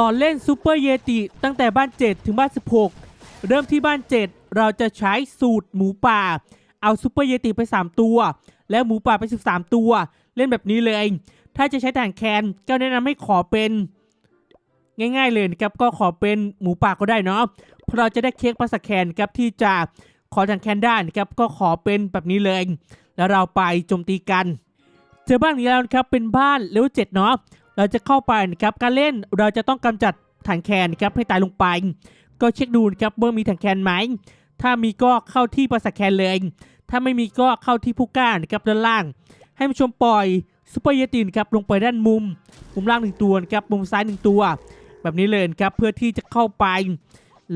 สอนเล่นซูเปอร์เยติตั้งแต่บ้าน 7 ถึงบ้าน 16 เริ่มที่บ้าน 7 เราจะใช้สูตรหมูป่า เอาซูเปอร์เยติไป 3 ตัว แล้วหมูป่าไป 13 ตัว เล่นแบบนี้เลย ถ้าจะใช้ทหารแคนก็แนะนำให้ขอเป็น ง่ายๆเลยนะครับก็ขอเป็นหมูป่าก็ได้เนาะเพราะเราจะได้เค้กปลาสักแคนครับที่จะขอทางแคนได้นะครับก็ขอเป็นแบบนี้เลย แล้วเราไปโจมตีกัน เจอบ้านนี้แล้วครับเป็นบ้านเลเวลเจ็ดเนาะ เราจะเข้าไปนะครับการเล่นเราจะต้องกำจัดถังแคนครับให้ตายลงไป ก็เช็คดูนะครับว่ามีถังแคนไหมถ้ามีก็เข้าที่ปลาสักแคนเลย ถ้าไม่มีก็เข้าที่ผู้กล้านะครับด้านล่าง ให้ผู้ชมปล่อยซูเปอร์เยตินครับลงไปด้านมุม มุมล่างหนึ่งตัวนะครับมุมซ้ายหนึ่งตัว แบบนี้เลยนะครับเพื่อที่จะเข้าไป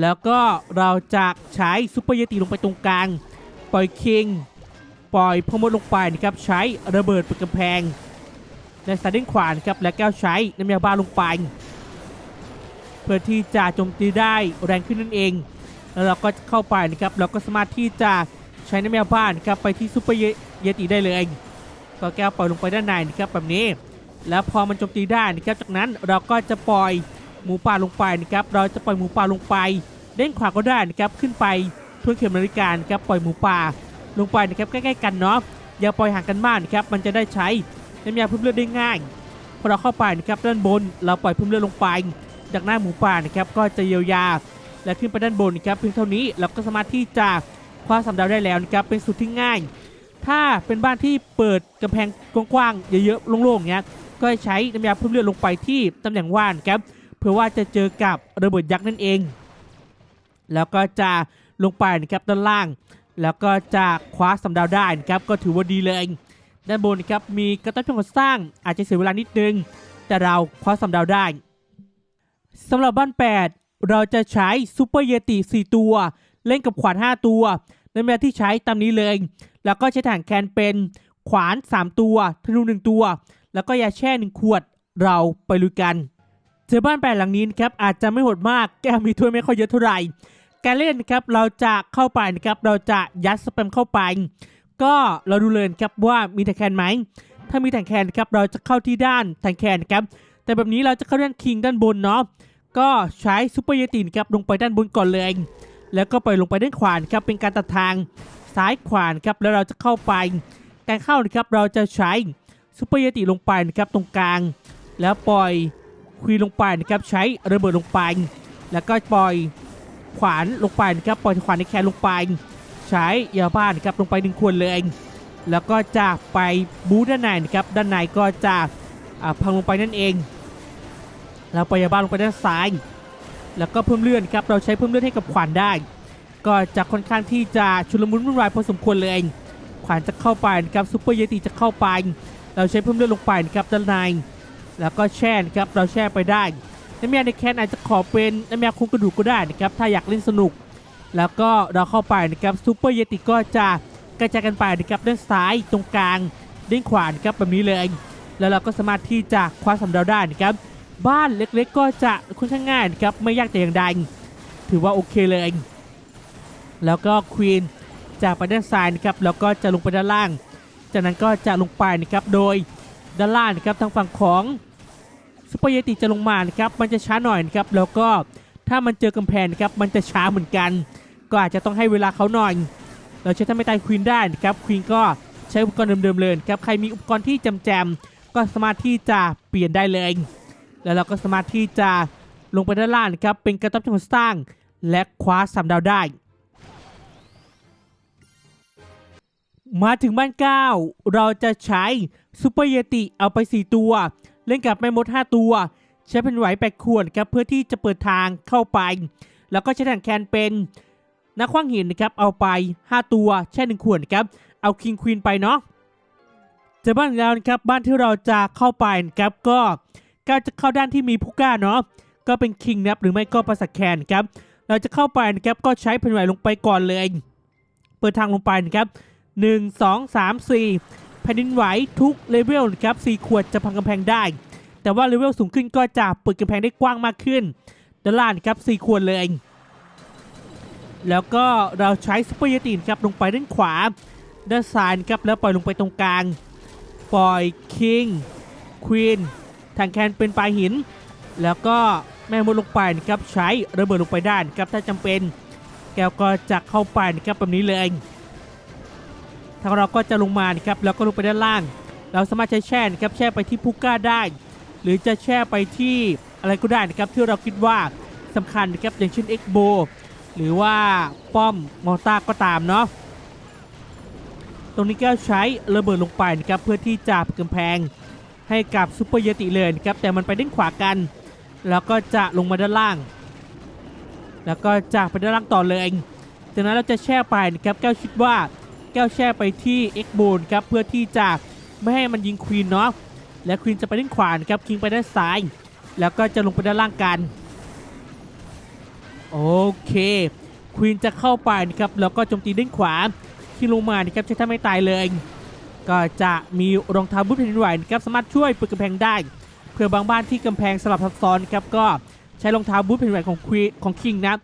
แล้วก็เราจะใช้ซูเปอร์เยตินลงไปตรงกลาง ปล่อยคิง ปล่อยพมดลงไปนะครับใช้ระเบิดปิดกำแพง ในสายด้านขวานครับและแก้วใช้น้ำยาบ้าลงไป เพื่อที่จะโจมตีได้แรงขึ้นนั่นเอง แล้วเราก็เข้าไปนะครับเราก็สามารถที่จะใช้น้ำยาบ้านครับไปที่ซูเปอร์เยติได้เลย ก็แก้วปล่อยลงไปด้านในนะครับแบบนี้ แล้วพอมันโจมตีได้นะครับจากนั้นเราก็จะปล่อยหมูป่าลงไปนะครับเราจะปล่อยหมูป่าลงไป เด้งขวาก็ได้นะครับขึ้นไปทวนเข็มนาฬิกาครับปล่อยหมูป่าลงไปนะครับใกล้ๆกันเนาะอย่าปล่อยห่างกันมากนะครับมันจะได้ใช้ น้ำยาเพิ่มเลือดได้ง่ายพอเราเข้าไปนะครับด้านบนเราปล่อยเพิ่มเลือดลงไปจากหน้าหมูป่านะครับก็จะเยียวยาและขึ้นไปด้านบนนะครับเพียงเท่านี้เราก็สามารถที่จะคว้าสำดาวได้แล้วนะครับเป็นสูตรที่ง่าย ถ้าเป็นบ้านที่เปิดกำแพงกว้างๆเยอะๆโล่งๆเนี้ยก็ใช้น้ำยาเพิ่มเลือดลงไปที่ตำแหน่งว่านครับเพื่อว่าจะเจอกับระเบิดยักษ์นั่นเอง แล้วก็จะลงไปนะครับด้านล่าง แล้วก็จะคว้าสำดาวได้นะครับก็ถือว่าดีเลย ด้านบนนะครับมีกระตุ้นช่องก่อสร้างอาจจะเสียเวลานิดนึง แต่เราคว้าสำดาวได้สำหรับบ้าน 8 เราจะใช้ซูเปอร์เยติ 4 ตัว เล่นกับขวาน 5 ตัว ในเวลาที่ใช้ตามนี้เลย แล้วก็ใช้ถังแคนเป็นขวาน 3 ตัวธนู 1 ตัว แล้วก็ยาแช่ 1 ขวดเราไปลุยกันเจอบ้านแปดหลังนี้นะครับอาจจะไม่โหดมากแก้วมีถ้วยไม่ค่อยเยอะเท่าไหร่การเล่นนะครับเราจะเข้าไปนะครับเราจะยัดสแปมเข้าไป ก็เราดูเลยนครับว่ามีถังแคนไหม ถ้ามีถังแคนนะครับเราจะเข้าที่ด้านถังแคนครับ แต่แบบนี้เราจะเข้าด้านคิงด้านบนเนาะ ก็ใช้ซูเปอร์เยตินครับลงไปด้านบนก่อนเลย แล้วก็ไปลงไปด้านขวานครับเป็นการตัดทางซ้ายขวานครับแล้วเราจะเข้าไป การเข้านะครับเราจะใช้ซูเปอร์เยติลงไปนะครับตรงกลาง แล้วปล่อยควีลงไปนะครับใช้ระเบิดลงไป แล้วก็ปล่อยขวานลงไปนะครับปล่อยขวานในแคนลงไป ใช้ยาบ้านครับลงไปหนึ่งขวดเลยแล้วก็จะไปบูด้านในนะครับด้านในก็จะพังลงไปนั่นเองแล้วปยาบ้านลงไปด้านซ้าย แล้วก็เพิ่มเลือดครับเราใช้เพิ่มเลือดให้กับขวานได้ ก็จะค่อนข้างที่จะชุลมุนวุ่นวายพอสมควรเลยขวานจะเข้าไปนะครับซูเปอร์เยติจะเข้าไป เราใช้เพิ่มเลือดลงไปนะครับด้านในแล้วก็แช่นครับเราแช่ไปได้น้ำยาในแคนอาจจะขอเป็นน้ำยาคุมกระดูกก็ได้นะครับถ้าอยากเล่นสนุก แล้วก็เราเข้าไปนะครับซูเปอร์เยติก็จะกระจายกันไปนะครับด้านซ้ายตรงกลางด้านขวานะครับแบบนี้เลย แล้วเราก็สามารถที่จะคว้าสำเนาได้นะครับบ้านเล็กๆ ก็จะค่อนข้างง่ายนะครับไม่ยากแต่อย่างใดถือว่าโอเคเลยแล้วก็ควีนจากไปด้านซ้ายนะครับแล้วก็จะลงไปด้านล่าง จากนั้นก็จะลงไปนะครับโดยด้านล่างนะครับทางฝั่งของซูเปอร์เยติจะลงมานะครับมันจะช้าหน่อยนะครับแล้วก็ ถ้ามันเจอกำแพงนะครับมันจะช้าเหมือนกัน ก็อาจจะต้องให้เวลาเขาหน่อย เราใช้ทำไม่ตายควีนได้นะครับควีนก็ใช้อุปกรณ์เดิมๆเลยครับใครมีอุปกรณ์ที่จำแจมก็สามารถที่จะเปลี่ยนได้เลย แล้วเราก็สามารถที่จะลงไปด้านล่างนะครับเป็นกระต๊อบที่คนสร้าง และคว้าสามดาวได้ มาถึงบ้านเก้าเราจะใช้ซูเปอร์เยติเอาไป 4 ตัว เล่นกับแม่มด 5 ตัว ใช้เป็นไหวแปดขวดครับเพื่อที่จะเปิดทางเข้าไป แล้วก็ใช้ถังแคนเป็นนักขว้างหินนะครับเอาไป 5 ตัวแช่หนึ่งขวดครับเอาคิงควีนไปเนาะจอบ้านแล้วนะครับบ้านที่เราจะเข้าไปนะครับก็ก็จะเข้าด้านที่มีผู้กล้าเนาะก็เป็นคิงนะครับหรือไม่ก็ปราสาทแคนครับเราจะเข้าไปนะครับก็ใช้แผ่นไหวลงไปก่อนเลยเปิดทางลงไปนะครับ1 2 3 4แผ่นดินไหวทุกเลเวลนะครับ4ขวดจะพังกำแพงได้ แต่ว่าเลเวลสูงขึ้นก็จะเปิดกำแพงได้กว้างมากขึ้นด้านล่านครับ4ขวดเลย แล้วก็เราใช้ซุปเปอร์เยตินครับลงไปด้านขวา ด้านซ้ายครับแล้วปล่อยลงไปตรงกลาง ปล่อยคิงควีนทางแคนเป็นปลายหิน แล้วก็แม่มดลงไปนะครับใช้ระเบิดลงไปด้านครับถ้าจำเป็น แก้วก็จะเข้าไปนะครับแบบนี้เลยทางเราก็จะลงมานะครับแล้วก็ลงไปด้านล่าง เราสามารถใช้แช่นะครับแช่ไปที่พุก้าได้ หรือจะแช่ไปที่อะไรก็ได้นะครับที่เราคิดว่าสำคัญนะครับอย่างเช่นเอ็กโบหรือว่าป้อมมอต้าก็ตามเนาะตรงนี้แก้วใช้ระเบิดลงไปนะครับเพื่อที่จะปิดกำแพงให้กับซูเปอร์เยติเลยนะครับแต่มันไปด้านขวากัน แล้วก็จะลงมาด้านล่าง แล้วก็จากไปด้านล่างต่อเลยจากนั้นเราจะแช่ไปนะครับแก้วคิดว่าแก้วแช่ไปที่เอ็กโบนครับเพื่อที่จะไม่ให้มันยิงควีนเนาะ และควีนจะไปด้านขวานะครับคิงไปด้านซ้าย แล้วก็จะลงไปด้านล่างกัน โอเคควีนจะเข้าไปนะครับแล้วก็โจมตีด้านขวาที่ลงมานะครับใช้ท่าไม่ตายเลย ก็จะมีรองเท้าบูทแผ่นไหวนะครับสามารถช่วยปิดกำแพงได้ เพื่อบางบ้านที่กำแพงสลับซับซ้อนครับก็ใช้รองเท้าบูทแผ่นไหวของควีของคิงนะ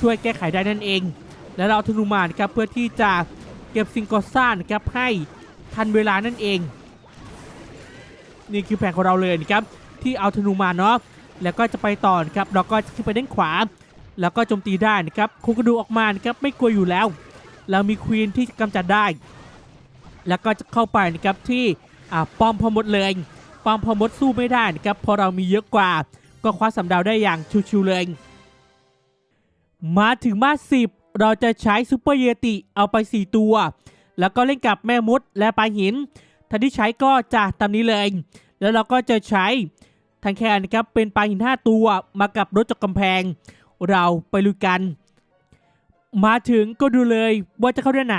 ช่วยแก้ไขได้นั่นเอง แล้วเราเอาธนูมานะครับเพื่อที่จะเก็บสิ่งก่อสร้างนะครับให้ทันเวลานั่นเอง นี่คือแผนของเราเลยนะครับที่เอาธนูมาเนาะแล้วก็จะไปต่อนะครับเราก็จะขึ้นไปด้านขวา แล้วก็โจมตีได้นะครับครงกระดูออกมานะครับไม่กลัวอยู่แล้วเรามีควีนที่กำจัดได้ แล้วก็จะเข้าไปนะครับที่อ่าป้อมพอมดเลยป้อมพอมดสู้ไม่ได้นะครับเพราะเรามีเยอะกว่า ก็คว้าสำดาวได้อย่างชิวๆเลยมาถึงมาสิบเราจะใช้ซูเปอร์เยติเอาไป 4 ตัว แล้วก็เล่นกับแม่มดและปลาหินทันที่ใช้ก็จะตามนี้เลย แล้วเราก็จะใช้ทางแคนนะครับเป็นปลาหิน 5 ตัวมากับรถจกกำแพง เราไปลุยกัน มาถึงก็ดูเลยว่าจะเข้าด้านไหน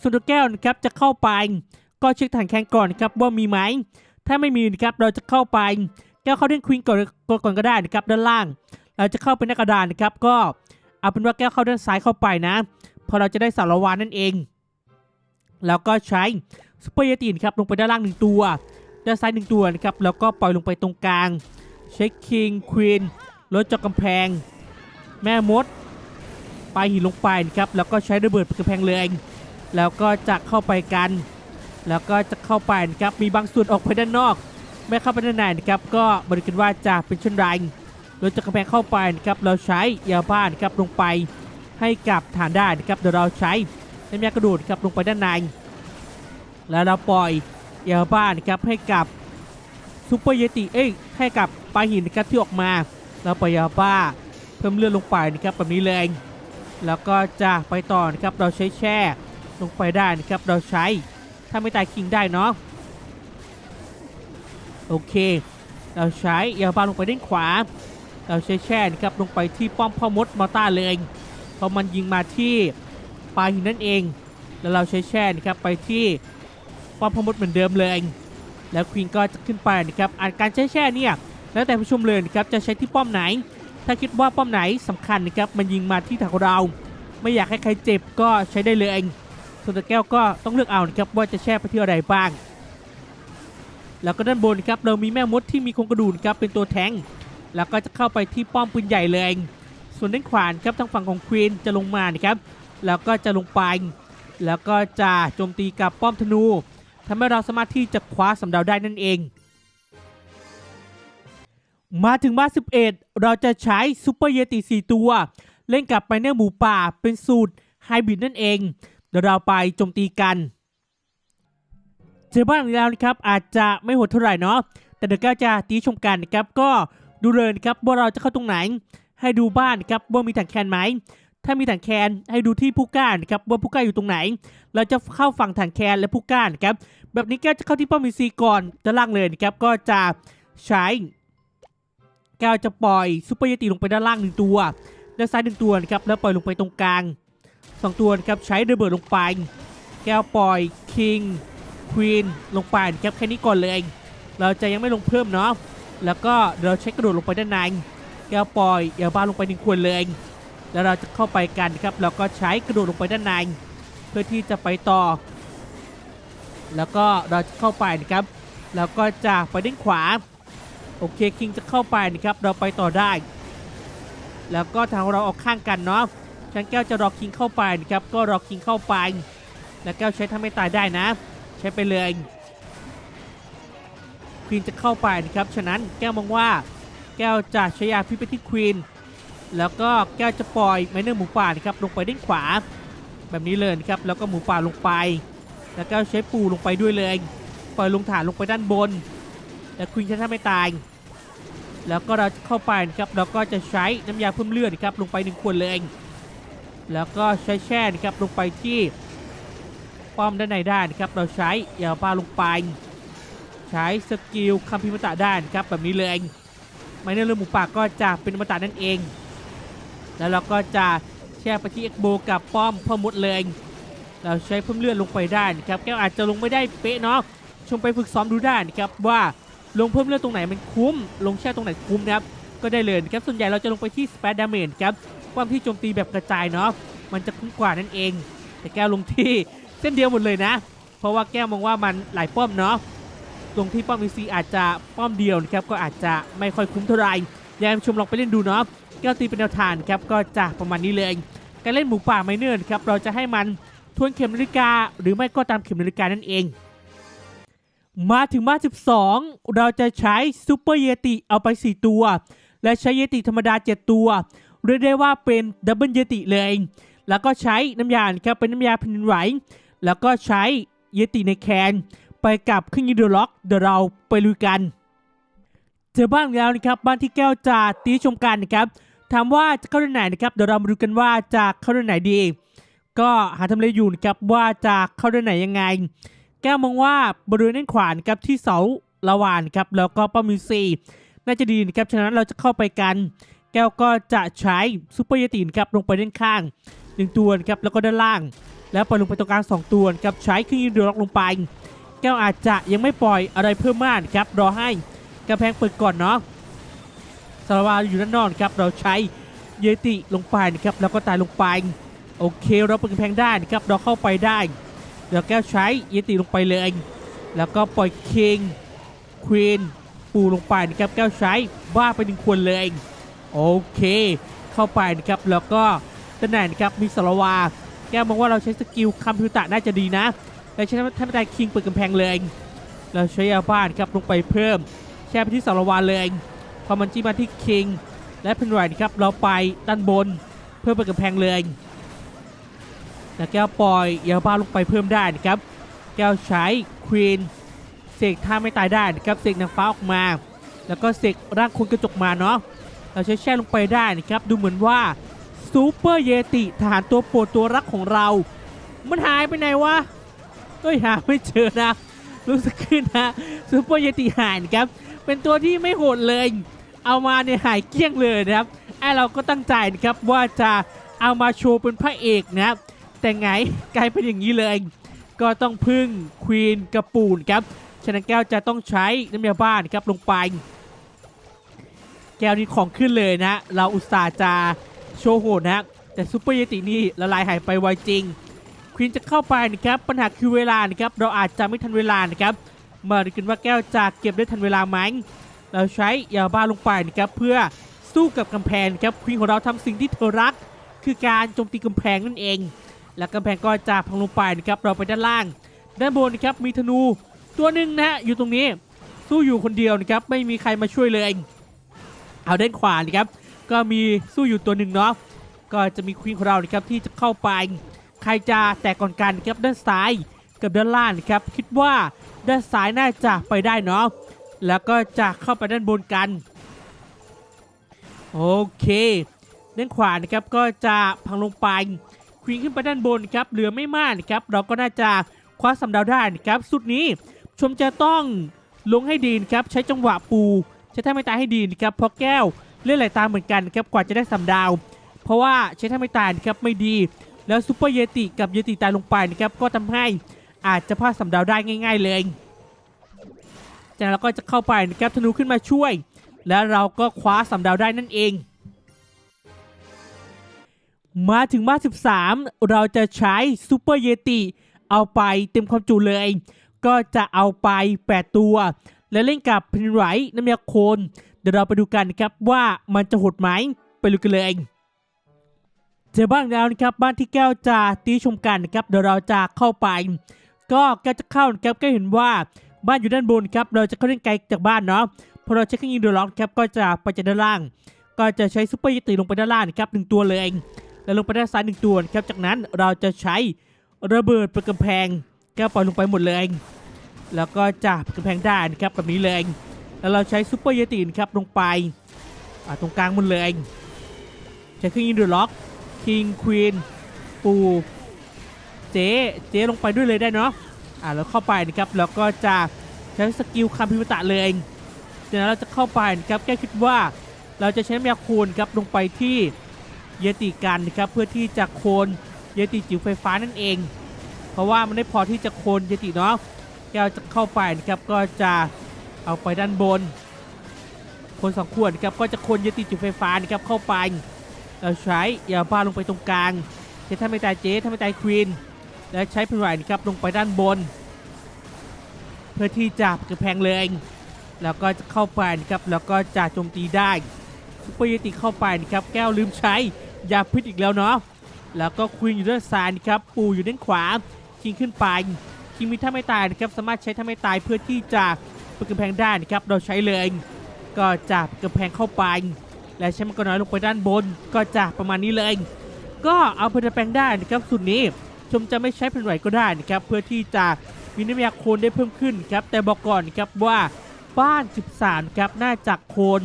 ส่วนตัวแก้วนะครับจะเข้าไป ก็เช็คฐานแคนก่อนครับว่ามีไหมถ้าไม่มีนะครับเราจะเข้าไป แก้วเข้าเด้านควีนก่อนก่อนก็ได้นะครับด้านล่าง เราจะเข้าไปหน้ากระดานนะครับก็เอาเป็นว่าแก้วเข้าด้านซ้ายเข้าไปนะพอเราจะได้สารวานนั่นเอง แล้วก็ใช้ซุปเปอร์ตินครับลงไปด้านล่างหนึ่งตัว ด้านซ้ายหนึ่งตัวนะครับแล้วก็ปล่อยลงไปตรงกลาง เช็คคิงควีนรถจอกกำแพง แม่มดไปหินลงไปนะครับแล้วก็ใช้ระเบิดปิดกำแพงเลยแล้วก็จะเข้าไปกัน แล้วก็จะเข้าไปนะครับมีบางส่วนออกไปด้านนอก ไม่เข้าไปด้านในนะครับก็บริกันว่าจะเป็นเช่นไรเราจะกำแพงเข้าไปนะครับเราใช้ยาบ้านครับลงไปให้กับฐานได้นะครับเดี๋ยวเราใช้น้ำยากระดูดครับลงไปด้านในแล้วเราปล่อย ยาบ้านะครับให้กับซูเปอร์เยติเอ้ยให้กับปลาหินนะครับที่ออกมาเราปล่อยยาบ้าเพิ่มเลือดลงไปนะครับแบบนี้เลยแล้วก็จะไปต่อนะครับเราใช้แช่ลงไปได้นะครับเราใช้ถ้าไม่ตายคิงได้เนาะโอเค เราใช้ยาบ้าลงไปด้านขวา เราใช้แช่นะครับลงไปที่ป้อมพ่อมดมอต้าเลยเพราะมันยิงมาที่ปลาหินนั่นเอง แล้วเราใช้แช่นะครับไปที่ ป้อมพมดเหมือนเดิมเลย แล้วควีนก็จะขึ้นไปนะครับอ่านการใช้แช่เนี่ยแล้วแต่ผู้ชมเลยนะครับจะใช้ที่ป้อมไหน ถ้าคิดว่าป้อมไหนสำคัญนะครับมันยิงมาที่ถังเรา ไม่อยากให้ใครเจ็บก็ใช้ได้เลยเองส่วนตะแก้วก็ต้องเลือกเอานะครับว่าจะแช่ไปที่อะไรบ้าง แล้วก็ด้านบนครับเรามีแม่มดที่มีโครงกระดูกครับเป็นตัวแทงแล้วก็จะเข้าไปที่ป้อมปืนใหญ่เลยเองส่วนด้านขวานครับทางฝั่งของควีนจะลงมานะครับแล้วก็จะลงไปแล้วก็จะโจมตีกับป้อมธนู ทำให้เราสามารถที่จะคว้าสำเดาได้นั่นเอง มาถึงบ้าน 11 เราจะใช้ซูเปอร์เยติ4ตัว เล่นกับไปเนอร์หมูป่าเป็นสูตรไฮบริดนั่นเองเดี๋ยวเราไปโจมตีกันเจอบ้านของเรานะครับอาจจะไม่โหดเท่าไหร่เนาะแต่เดี๋ยวก็จะตีชมกันนะครับก็ดูเลยนะครับว่าเราจะเข้าตรงไหน ให้ดูบ้านครับว่ามีถังแคนไหม ถ้ามีถังแคนให้ดูที่ผู้กล้านะครับว่าผู้กล้าอยู่ตรงไหน เราจะเข้าฝั่งถังแคนและผู้กล้านะครับแบบนี้แก้วจะเข้าที่ป้อมมีซีก่อนจะล่างเลยนะครับก็จะใช้แก้วจะปล่อยซุปเปอร์ยติลงไปด้านล่างหนึ่งตัวด้านซ้ายหนึ่งตัวนะครับแล้วปล่อยลงไปตรงกลางสองตัวนะครับใช้ระเบิดลงไป แก้วปล่อยคิงควีนลงไปนะครับแค่นี้ก่อนเลย เราจะยังไม่ลงเพิ่มเนาะแล้วก็เราเช็คกระโดดลงไปด้านในแก้วปล่อยอย่าบ้าลงไปหนึ่งขวดเลย แล้วเราจะเข้าไปกันครับเราก็ใช้กระโดดลงไปด้านใน เพื่อที่จะไปต่อ แล้วก็เราจะเข้าไปนะครับแล้วก็จะไปด้านขวาโอเคคิงจะเข้าไปนะครับ เราไปต่อได้ แล้วก็ทางเราออกข้างกันเนาะฉันแก้วจะรอคิงเข้าไปนะครับ ก็รอคิงเข้าไป แล้วแก้วใช้ทำให้ตายได้นะ ใช้ไปเลยควีนจะเข้าไปนะครับ ฉะนั้นแก้วมองว่า แก้วจะใช้ยาพิษไปที่ควีน แล้วก็แก้วจะปล่อยไมเนอร์หมูป่านะครับลงไปด้านขวา แบบนี้เลยนะครับแล้วก็หมูป่าลงไป แล้วก็ใช้ปูลงไปด้วยเลยปล่อยลงฐานลงไปด้านบน แล้วควีนจะทำไม่ตาย แล้วก็เราเข้าไปนะครับเราก็จะใช้น้ำยาเพิ่มเลือดนะครับลงไปหนึ่งขวดเลยแล้วก็ใช้แช่นะครับลงไปที่ป้อมด้านในได้นะครับเราใช้ยาบ้าลงไป ใช้สกิลคัมพิมตะได้นะครับแบบนี้เลยไม่เนื้อเรื่องหมูป่าก็จะเป็นอมตะนั่นเอง แล้วเราก็จะแช่ไปที่เอ็กโบกับป้อมพ่อมดเลย เราใช้เพิ่มเลือดลงไปได้นะครับแก้วอาจจะลงไม่ได้เป๊ะเนาะชมไปฝึกซ้อมดูได้นะครับว่าลงเพิ่มเลือดตรงไหนมันคุ้ม ลงแช่ตรงไหนคุ้มนะครับก็ได้เลยนะครับส่วนใหญ่เราจะลงไปที่สเปซดาเมจครับความที่โจมตีแบบกระจายเนาะมันจะคุ้มกว่านั่นเอง แต่แก้วลงที่เส้นเดียวหมดเลยนะ เพราะว่าแก้วมองว่ามันหลายป้อมเนาะตรงที่ป้อมอีซีอาจจะป้อมเดียวนะครับก็อาจจะไม่ค่อยคุ้มเท่าไหร่อยากชมลองไปเล่นดูเนาะ ก้วตีเป็นแนวทางครับก็จะประมาณนี้เลย การเล่นหมูป่าไมเนอร์ครับเราจะให้มันทวนเข็มนาฬิกา หรือไม่ก็ตามเข็มนาฬิกานั่นเอง มาถึงมา 12 เราจะใช้ซูเปอร์เยติเอาไป 4 ตัว และใช้เยติธรรมดา 7 ตัว เรียกได้ว่าเป็นดับเบิลเยติเลย แล้วก็ใช้น้ำยาครับเป็นน้ำยาแผ่นดินไหวแล้วก็ใช้เยติในแคนไปกับเครื่องยิงเดอะล็อกเดี๋ยวเราไปลุยกัน เจอบ้านแล้วนะครับบ้านที่แก้วจะตีชมกันนะครับ ถามว่าจะเข้าด้านไหนนะครับเดี๋ยวเรามาดูกันว่าจะเข้าด้านไหนดี ก็หาทำเลอยู่นะครับว่าจะเข้าด้านไหนยังไง แก้วมองว่าบริเวณด้านขวานครับที่เสาละวานครับแล้วก็ป้อมมิวซีน่าจะดีนะครับฉะนั้นเราจะเข้าไปกัน แก้วก็จะใช้ซูเปอร์ยตินครับลงไปด้านข้างหนึ่งตัวครับแล้วก็ด้านล่าง แล้วปล่อยลงไปตรงกลางสองตัวครับใช้เครื่องยิงเดือดล็อกลงไป แก้วอาจจะยังไม่ปล่อยอะไรเพิ่มมากนะครับรอให้กระแพงเปิดก่อนเนาะ สารวาอยู่ด้านนอกครับเราใช้เยติลงไปนะครับแล้วก็ตายลงไปโอเคเราเปิดกำแพงได้นะครับเราเข้าไปได้เดี๋ยวแก้วใช้เยติลงไปเลย แล้วก็ปล่อยคิงควีนปูลงไปนะครับแก้วใช้บ้าไปหนึ่งคนเลยโอเค เข้าไปนะครับแล้วก็ตำแหน่งครับมีสารวา แก้วมองว่าเราใช้สกิลคัมพิวตะน่าจะดีนะแต่ใช้ท่านประธานคิงเปิดกำแพงเลยเราใช้ยาบ้านครับลงไปเพิ่มแช่ไปที่สารวาเลย พอมมันจี้มาที่คิง และเพนไรนะครับเราไปด้านบนเพื่อเปิดกำแพงเลยแล้วแก้วปล่อยยาบ้าลงไปเพิ่มได้นะครับ แก้วใช้ควีนเสกท่าไม่ตายได้นะครับเสกนางฟ้าออกมา แล้วก็เสกร่างคนกระจกมาเนาะเราใช้แช่ลงไปได้นะครับ ดูเหมือนว่าซูเปอร์เยติทหารตัวโปรดตัวรักของเรา มันหายไปไหนวะเฮ้ยหาไม่เจอนะ รู้สึกขึ้นนะซูเปอร์เยติหายนะครับ เป็นตัวที่ไม่โหดเลย เอามาเนี่ยหายเกลี้ยงเลยนะครับไอเราก็ตั้งใจนะครับว่าจะเอามาโชว์เป็นพระเอกนะครับ แต่ไงกลายเป็นอย่างนี้เลย ก็ต้องพึ่งควีนกระปูนครับฉะนั้นแก้วจะต้องใช้น้ำยาบ้านครับลงไป แก้วนี้ของขึ้นเลยนะ เราอุตส่าห์จะโชว์โหดนะแต่ซูเปอร์เยตินี่ละลายหายไปไวจริงควีนจะเข้าไปนะครับปัญหาคือเวลานะครับเราอาจจะไม่ทันเวลานะครับมาดูกันว่าแก้วจะเก็บได้ทันเวลาไหม เราใช้ยาบ้าลงไปนะครับเพื่อสู้กับกำแพงครับควีนของเราทำสิ่งที่เธอรัก คือการโจมตีกำแพงนั่นเอง และกำแพงก็จะพังลงไปนะครับเราไปด้านล่าง ด้านบนนะครับมีธนูตัวหนึ่งนะฮะอยู่ตรงนี้สู้อยู่คนเดียวนะครับไม่มีใครมาช่วยเลยเอาด้านขวานะครับก็มีสู้อยู่ตัวหนึ่งเนาะก็จะมีควีนของเรานะครับที่จะเข้าไป ใครจะแตกก่อนกันครับด้านซ้ายกับด้านล่างนะครับคิดว่าด้านซ้ายน่าจะไปได้เนาะ แล้วก็จะเข้าไปด้านบนกัน โอเคด้านขวานะครับก็จะพังลงไปควีนขึ้นไปด้านบนครับเหลือไม่มากนะครับเราก็น่าจะคว้าสำดาวได้นะครับสุดนี้ชมจะต้องลงให้ดีนะครับใช้จังหวะปูใช้ท่าไม่ตายให้ดีนะครับเพราะแก้วเล่นไหลตามเหมือนกันครับกว่าจะได้สำดาว เพราะว่าใช้ท่าไม่ตายนะครับไม่ดี แล้วซูเปอร์เยติกับเยติตายลงไปนะครับก็ทำให้อาจจะพลาดสำดาวได้ง่าย ๆ เลย จากนั้นเราก็จะเข้าไปนะครับธนูขึ้นมาช่วย แล้วเราก็คว้าสำดาวได้นั่นเอง มาถึงมา13 เราจะใช้ซูเปอร์เยติเอาไปเต็มความจุเลย ก็จะเอาไป 8 ตัว และเล่นกับพินไรน้ำยาโคนเดี๋ยวเราไปดูกันนะครับว่ามันจะโหดไหมไปดูกันเลยเจอบ้านแล้วนะครับบ้านที่แก้วจะตีชมกันนะครับเดี๋ยวเราจะเข้าไป ก็แก้วจะเข้านะครับก็เห็นว่า บ้านอยู่ด้านบนครับ เราจะเข้าเล่นไกลจากบ้านเนาะ พอเราใช้เครื่องยิงเดอล็อกครับ ก็จะไปจากด้านล่าง ก็จะใช้ซูเปอร์ยติลงไปด้านล่างครับหนึ่งตัวเลยเอง แล้วลงไปด้านซ้ายหนึ่งตัวครับ จากนั้นเราจะใช้ระเบิดเป็นกำแพงแก้วปล่อยลงไปหมดเลยเองแล้วก็จะกำแพงได้นะครับแบบนี้เลยเองแล้วเราใช้ซูเปอร์ยตินครับลงไปตรงกลางหมดเลยเองใช้เครื่องยิงเดอล็อกคิงควีนปูเจ๊เจ๊ลงไปด้วยเลยได้เนาะ อ่าแล้วเข้าไปนะครับแล้วก็จะใช้สกิลคำพิมตะเลยจากนั้นเราจะเข้าไปนะครับแก้คิดว่าเราจะใช้แมวโคนครับลงไปที่เยติกันนะครับเพื่อที่จะโคนเยติจิ๋วไฟฟ้านั่นเอง เพราะว่ามันไม่พอที่จะโคนเยติเนาะแก้วจะเข้าไปนะครับก็จะเอาไปด้านบน คนสองขวดครับก็จะโคนเยติจิ๋วไฟฟ้านะครับเข้าไปเราใช้ยาบ้าลงไปตรงกลางเจ๊ถ้าไม่ตายเจ๊ถ้าไม่ตายควีน และใช้เป็นไหวนะครับลงไปด้านบน เพื่อที่จะกระแพงเลยแล้วก็จะเข้าไปนะครับแล้วก็จะโจมตีได้ซุปเปอร์ยติเข้าไปนะครับแก้วลืมใช้ยาพิษอีกแล้วเนาะแล้วก็ควีนอยู่ด้านซ้ายนะครับปูอยู่ด้านขวาคิงขึ้นไปคิงมีถ้าไม่ตายนะครับสามารถใช้ถ้าไม่ตายเพื่อที่จะปิดกระแพงได้นะครับเราใช้เลย ก็จะกระแพงเข้าไป และใช้มันก็น้อยลงไปด้านบน ก็จะประมาณนี้เลย ก็เอาไปดัดแปลงได้นะครับสุดนี้ ชมจะไม่ใช้แผ่นไหวก็ได้นะครับเพื่อที่จะมีน้ำยาโคนได้เพิ่มขึ้นครับแต่บอกก่อนครับว่าบ้าน 13ครับน่าจะโคน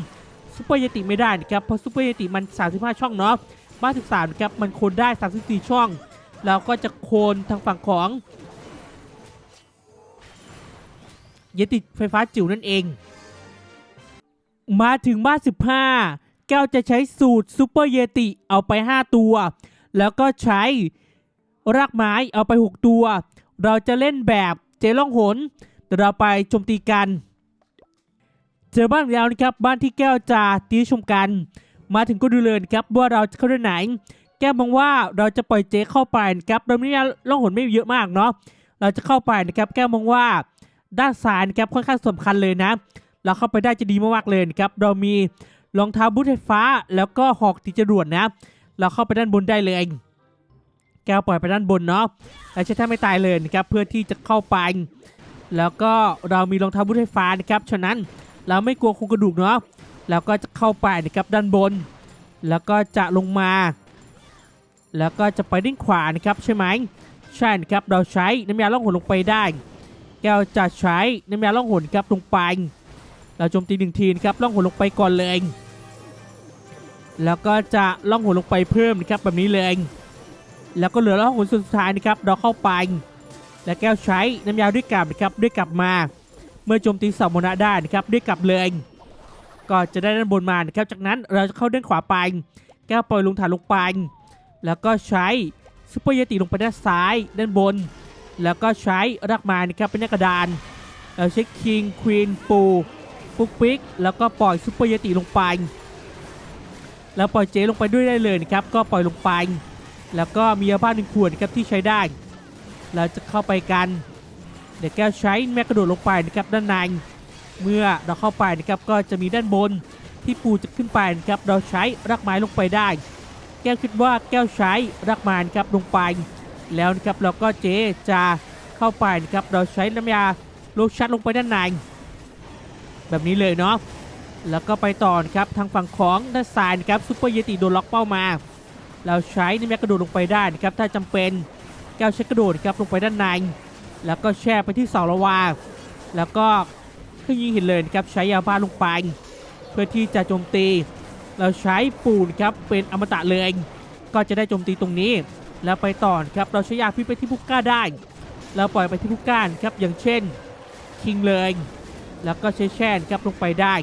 ซูเปอร์ยติไม่ได้นะครับเพราะซูเปอร์ยติมัน 35 ช่องเนาะบ้าน 13ครับมันโคนได้ 34 ช่อง แล้วก็จะโคนทางฝั่งของยติไฟฟ้าจิ๋วนั่นเอง มาถึงบ้าน 15 แก้วจะใช้สูตรซูเปอร์เยติเอาไป 5 ตัว แล้วก็ใช้ รากไม้เอาไป 6 ตัว เราจะเล่นแบบเจล่องหนเดี๋ยวเราไปโจมตีกัน เจอบ้านแล้วนะครับบ้านที่แก้วจะตีชมกัน มาถึงก็ดูเลยนครับว่าเราจะเข้าด้านไหน แก้วมองว่าเราจะปล่อยเจเข้าไปนะครับเราไม่ล่องหนไม่เยอะมากเนาะเราจะเข้าไปนะครับ แก้วมองว่าด้านซ้ายนะครับค่อนข้างสำคัญเลยนะ เราเข้าไปได้จะดีมากๆเลยครับ เรามีรองเท้าบูทไฟฟ้า แล้วก็หอกตีจรวดนะ เราเข้าไปด้านบนได้เลย แก้วปล่อยไปด้านบนเนาะและใช้ท่าไม่ตายเลยนะครับเพื่อที่จะเข้าไป แล้วก็เรามีรองเท้าบูทไฟฟ้านะครับฉะนั้นเราไม่กลัวโครงกระดูกเนาะแล้วก็จะเข้าไปนะครับด้านบน แล้วก็จะลงมา แล้วก็จะไปด้านขวานะครับใช่ไหมใช่นะครับเราใช้น้ำยาล่องหนลงไปได้ แก้วจะใช้น้ำยาล่องหนครับลงไป เราโจมตีหนึ่งทีนะครับล่องหนลงไปก่อนเลย แล้วก็จะล่องหนลงไปเพิ่มนะครับแบบนี้เลย แล้วก็เหลือล่องหนสุดท้ายนะครับเราเข้าไป และแก้วใช้น้ำยาด้วยกลับนะครับด้วยกลับมา เมื่อโจมตีเสาโมนะได้นะครับด้วยกลับเลย ก็จะได้ด้านบนมานะครับจากนั้นเราจะเข้าด้านขวาไป แก้วปล่อยลงฐานลงไป แล้วก็ใช้ซุปเปอร์ยติลงไปด้านซ้ายด้านบน แล้วก็ใช้รากม้นะครับเป็นหน้ากระดานเราใช้คิงควีนปูปุ๊กปิ๊กแล้วก็ปล่อยซุปเปอร์ยติลงไป แล้วปล่อยเจลงไปด้วยได้เลยนะครับก็ปล่อยลงไป แล้วก็มียาบ้าหนึ่งขวดนะครับที่ใช้ได้ เราจะเข้าไปกัน เดี๋ยวแก้วใช้แมกกระโดดลงไปนะครับด้านใน เมื่อเราเข้าไปนะครับก็จะมีด้านบนที่ปูจะขึ้นไปนะครับเราใช้รากไม้ลงไปได้ แก้วคิดว่าแก้วใช้รากไม้นะครับลงไป แล้วนะครับเราก็เจจะเข้าไปนะครับเราใช้น้ำยาโลชั่นลงไปด้านในแบบนี้เลยเนาะแล้วก็ไปต่อนะครับทางฝั่งของด้านซ้ายนะครับซุปเปอร์เยติโดนล็อกเป้ามา เราใช้น้ำยากระโดดลงไปได้นะครับถ้าจำเป็นแก้วใช้กระโดดครับลงไปด้านใน แล้วก็แช่ไปที่เสาละวาแล้วก็เครื่องยิงห็นเลยครับใช้ยาบ้าลงไป เพื่อที่จะโจมตี เราใช้ปูนครับเป็นอมตะเลยก็จะได้โจมตีตรงนี้ แล้วไปต่อครับเราใช้ยาพิษไปที่พุกก้าได้ เราปล่อยไปที่พุกก้าครับอย่างเช่นคิงเลยแล้วก็ใช้แช่นครับลงไปได้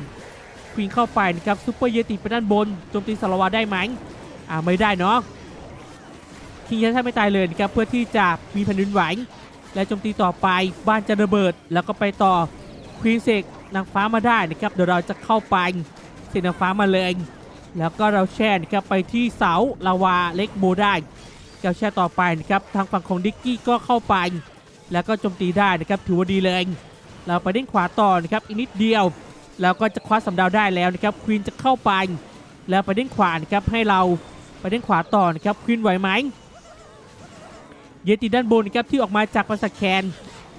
ควีนเข้าไปนะครับซุปเปอร์เยติไปด้านบนโจมตีสารวาได้ไหม อ่าไม่ได้เนาะคิงยันแทบไม่ตายเลยนะครับเพื่อที่จะมีแผ่นดินไหวและโจมตีต่อไปบ้านจะระเบิด แล้วก็ไปต่อควีนเสกนางฟ้ามาได้นะครับเดี๋ยวเราจะเข้าไปเสกนางฟ้ามาเลย แล้วก็เราแช่นะครับไปที่เสาลาวาเล็กโบได้เราแช่ต่อไปนะครับทางฝั่งของดิกกี้ก็เข้าไป แล้วก็โจมตีได้นะครับถือว่าดีเลย เราไปด้านขวาต่อนะครับอีกนิดเดียวเราก็จะคว้าสำดาวได้แล้วนะครับควีนจะเข้าไป แล้วไปด้านขวานะครับให้เรา ไปด้านขวาต่อนะครับควีนไหวไหมเยติด้านบนนะครับที่ออกมาจากปราสาทแคน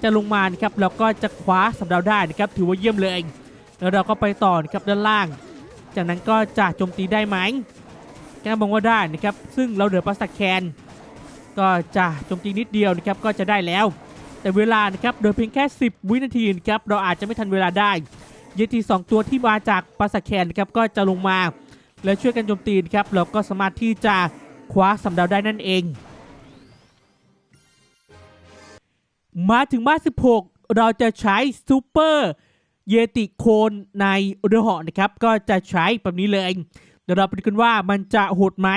จะลงมานะครับแล้วก็จะคว้าสำดาวได้นะครับถือว่าเยี่ยมเลย แล้วเราก็ไปต่อนะครับด้านล่าง จากนั้นก็จะโจมตีได้ไหมแกมองว่าได้นะครับซึ่งเราเหลือปราสาทแคนก็จะโจมตีนิดเดียวนะครับก็จะได้แล้ว แต่เวลานะครับโดยเพียงแค่ 10 วินาทีนะครับเราอาจจะไม่ทันเวลาได้ เยติสองตัวที่มาจากปราสาทแคนนะครับก็จะลงมา แล้วช่วยกันโจมตีนะครับเราก็สามารถที่จะคว้าสำเดาได้นั่นเอง มาถึงบ้าน 16 เราจะใช้ซูเปอร์เยติโคนในเรือเหาะนะครับ ก็จะใช้แบบนี้เลย เดี๋ยวเราไปดูกันว่ามันจะโหดไหม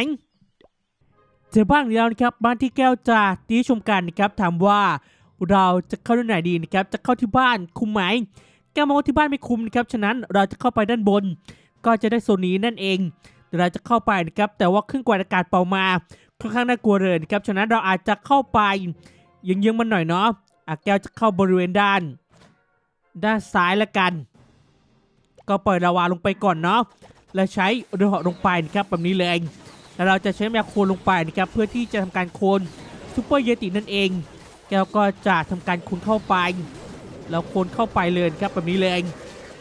เจอบ้านของเรานะครับบ้านที่แก้วจะตีชมกันนะครับถามว่าเราจะเข้าด้านไหนดีนะครับจะเข้าที่บ้านคุมไหมแก้วมองที่บ้านไม่คุมนะครับฉะนั้นเราจะเข้าไปด้านบน ก็จะได้โซนนี้นั่นเองเดี๋ยวเราจะเข้าไปนะครับแต่ว่าเครื่องกวาดอากาศเป่ามาค่อนข้างน่ากลัวเลยนะครับฉะนั้นเราอาจจะเข้าไปยื้องๆมันหน่อยเนาะอะแก้วจะเข้าบริเวณด้าน ด้านซ้ายละกัน ก็ปล่อยลาวาลงไปก่อนเนาะแล้วใช้เรือเหาะลงไปนะครับแบบนี้เลยแล้วเราจะใช้แมวโคนลงไปนะครับเพื่อที่จะทำการโคนซูเปอร์เยตินั่นเอง แก้วก็จะทำการโคนเข้าไปแล้วโคนเข้าไปเลยนะครับแบบนี้เลย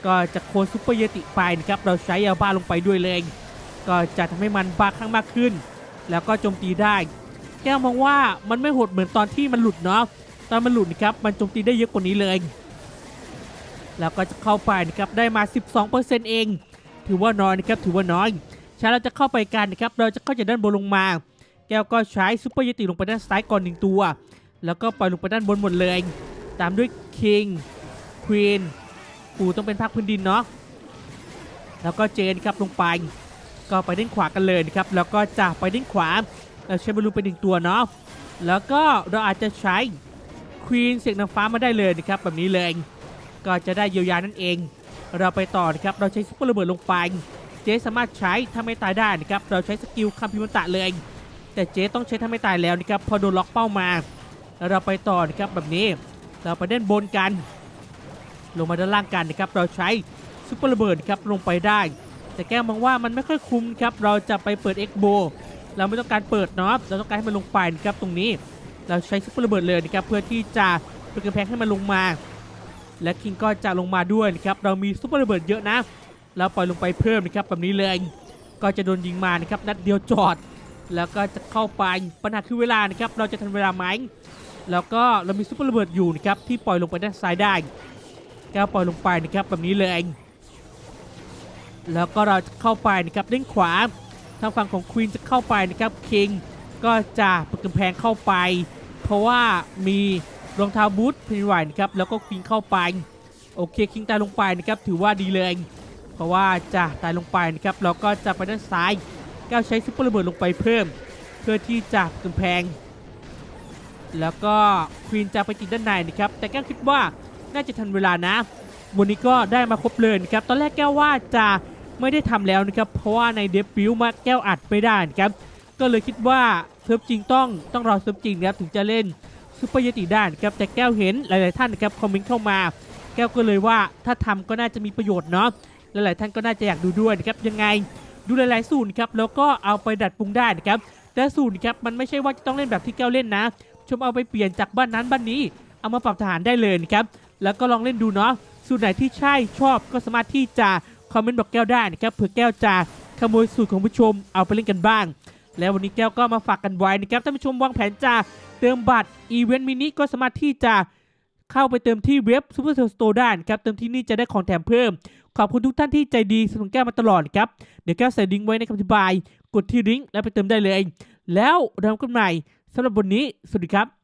ก็จะโคนซูเปอร์เยติไปนะครับเราใช้ยาบ้าลงไปด้วยเลยก็จะทำให้มันบ้าครั้งมากขึ้น แล้วก็โจมตีได้แก้วมองว่ามันไม่โหดเหมือนตอนที่มันหลุดเนาะตอนมันหลุดนะครับมันโจมตีได้เยอะกว่านี้เลย แล้วก็จะเข้าไปนะครับได้มา 12%เอง ถือว่าน้อยนะครับถือว่าน้อยใช้เราจะเข้าไปกันนะครับเราจะเข้าจากด้านบนลงมา แก้วก็ใช้ซุปเปอร์เยติลงไปด้านซ้ายก่อนหนึ่งตัว แล้วก็ปล่อยลงไปด้านบนหมดเลย ตามด้วยคิงควีน ปูต้องเป็นภาคพื้นดินเนาะแล้วก็เจนครับลงไป ก็ไปด้านขวากันเลยนะครับแล้วก็จะไปด้านขวาเราใช้บอลลูนไปหนึ่งตัวเนาะแล้วก็เราอาจจะใช้ควีนเสียงนางฟ้ามาได้เลยนะครับแบบนี้เลยก็จะได้เยียวยานั่นเอง เราไปต่อนะครับเราใช้ซุปเปอร์ระเบิดลงไป เจ๊สามารถใช้ถ้าไม่ตายได้นะครับเราใช้สกิลคัมพิมตะเลย แต่เจ๊ต้องใช้ถ้าไม่ตายแล้วนะครับพอโดนล็อกเป้ามาแล้วเราไปต่อนะครับแบบนี้ เราไปด้านบนกัน ลงมาด้านล่างกันนะครับเราใช้ซุปเปอร์ระเบิดครับลงไปได้ แต่แก้มองว่ามันไม่ค่อยคุ้มครับเราจะไปเปิดเอ็กโบเราไม่ต้องการเปิดเนาะเราต้องการให้มันลงไปนะครับตรงนี้ เราใช้ซุปเปอร์ระเบิดเลยนะครับเพื่อที่จะเป็นกำแพงให้มันลงมา และคิงก็จะลงมาด้วยนะครับเรามีซุปเปอร์ระเบิดเยอะนะเราปล่อยลงไปเพิ่มนะครับแบบนี้เลยก็จะโดนยิงมานะครับนัดเดียวจอด แล้วก็จะเข้าไปปัญหาคือเวลานะครับเราจะทันเวลาไหมแล้วก็เรามีซุปเปอร์ระเบิดอยู่นะครับที่ปล่อยลงไปด้านซ้ายได้ แก้วปล่อยลงไปนะครับแบบนี้เลย แล้วก็เราจะเข้าไปนะครับด้านขวาทางฝั่งของควีนจะเข้าไปนะครับคิงก็จะปิดกำแพงเข้าไป เพราะว่ามีรองเท้าบูทเพนไหวนะครับแล้วก็ควีนเข้าไปโอเคคิงตายลงไปนะครับถือว่าดีเลย เพราะว่าจะตายลงไปนะครับเราก็จะไปด้านซ้ายก้าวใช้ซุปเปอร์ระเบิดลงไปเพิ่ม เพื่อที่จะกำแพง แล้วก็ควีนจะไปติดด้านในนะครับแต่ก้วคิดว่า น่าจะทันเวลานะ วันนี้ก็ได้มาครบเลยนะครับ ตอนแรกแก้วว่าจะไม่ได้ทำแล้วนะครับ เพราะว่าในเดบิวต์มาแก้วอัดไม่ได้นะครับ ก็เลยคิดว่าเซิร์ฟจริงต้องต้องรอเซิร์ฟจริงนะครับถึงจะเล่นซุปเปอร์ยติได้นะครับ แต่แก้วเห็นหลาย ๆ ท่านนะครับคอมเมนต์เข้ามา แก้วก็เลยว่าถ้าทำก็น่าจะมีประโยชน์เนาะ หลาย ๆ ท่านก็น่าจะอยากดูด้วยนะครับ ยังไงดูหลาย ๆ สูตรครับ แล้วก็เอาไปดัดปรุงได้นะครับ แต่สูตรครับมันไม่ใช่ว่าจะต้องเล่นแบบที่แก้วเล่นนะ ชมเอาไปเปลี่ยนจากบ้านนั้นบ้านนี้ เอามาปรับทหารได้เลยนะครับ แล้วก็ลองเล่นดูเนาะสูตรไหนที่ใช่ชอบก็สามารถที่จะคอมเมนต์บอกแก้วได้นะครับเผื่อแก้วจะขโมยสูตรของผู้ชมเอาไปเล่นกันบ้าง แล้ววันนี้แก้วก็มาฝากกันไว้นะครับท่านผู้ชมวางแผนจะเติมบัตรอีเวนต์มินิก็สามารถที่จะเข้าไปเติมที่เว็บ Super Sale Store ได้นะครับเติมที่นี่จะได้ของแถมเพิ่ม ขอบคุณทุกท่านที่ใจดีสนับสนุนแก้วมาตลอดครับเดี๋ยวแก้วใส่ลิงก์ไว้ในคำอธิบาย กดที่ลิงก์แล้วไปเติมได้เลย แล้วเรากันใหม่สำหรับวันนี้สวัสดีครับ